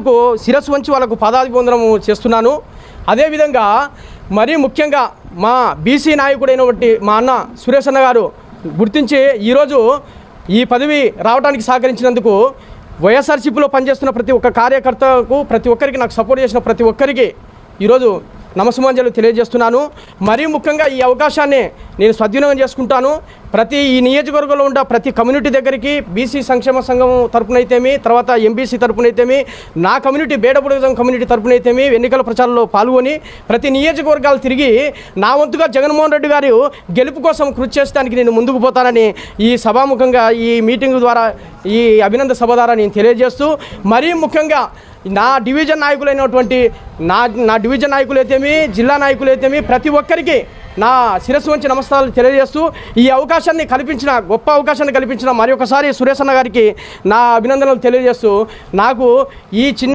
ఇచ్చినందుకు శిరస్సు వంచి వాళ్ళకు పదాభివందనం చేస్తున్నాను. అదేవిధంగా మరీ ముఖ్యంగా మా బీసీ నాయకుడైనటువంటి మా అన్న సురేష్ అన్న గారు గుర్తించి ఈరోజు ఈ పదవి రావడానికి సహకరించినందుకు వైఎస్ఆర్సీపీలో పనిచేస్తున్న ప్రతి ఒక్క కార్యకర్తకు ప్రతి ఒక్కరికి నాకు సపోర్ట్ చేసిన ప్రతి ఒక్కరికి ఈరోజు నమస్సుమాంజలు తెలియజేస్తున్నాను. మరీ ముఖ్యంగా ఈ అవకాశాన్ని నేను సద్వినియోగం చేసుకుంటాను. ప్రతి ఈ నియోజకవర్గంలో ఉన్న ప్రతి కమ్యూనిటీ దగ్గరికి బీసీ సంక్షేమ సంఘం తరపునైతేమి తర్వాత ఎంబీసీ తరపునైతేమి నా కమ్యూనిటీ బేడబుడిజం కమ్యూనిటీ తరపునైతేమి ఎన్నికల ప్రచారంలో పాల్గొని ప్రతి నియోజకవర్గాలు తిరిగి నా వంతుగా జగన్మోహన్ రెడ్డి గారు గెలుపు కోసం కృషి చేసడానికి నేను ముందుకు పోతానని ఈ సభాముఖంగా ఈ మీటింగ్ ద్వారా ఈ అభినంద సభ ద్వారా నేను తెలియజేస్తూ మరీ ముఖ్యంగా నా డివిజన్ నాయకులైనటువంటి నా నా డివిజన్ నాయకులైతేమి జిల్లా నాయకులైతేమి ప్రతి ఒక్కరికి నా శిరస్సు వంచి నమస్కారాలు తెలియజేస్తూ ఈ అవకాశాన్ని కల్పించిన గొప్ప అవకాశాన్ని కల్పించిన మరి ఒకసారి సురేష్ అన్న గారికి నా అభినందనలు తెలియజేస్తూ నాకు ఈ చిన్న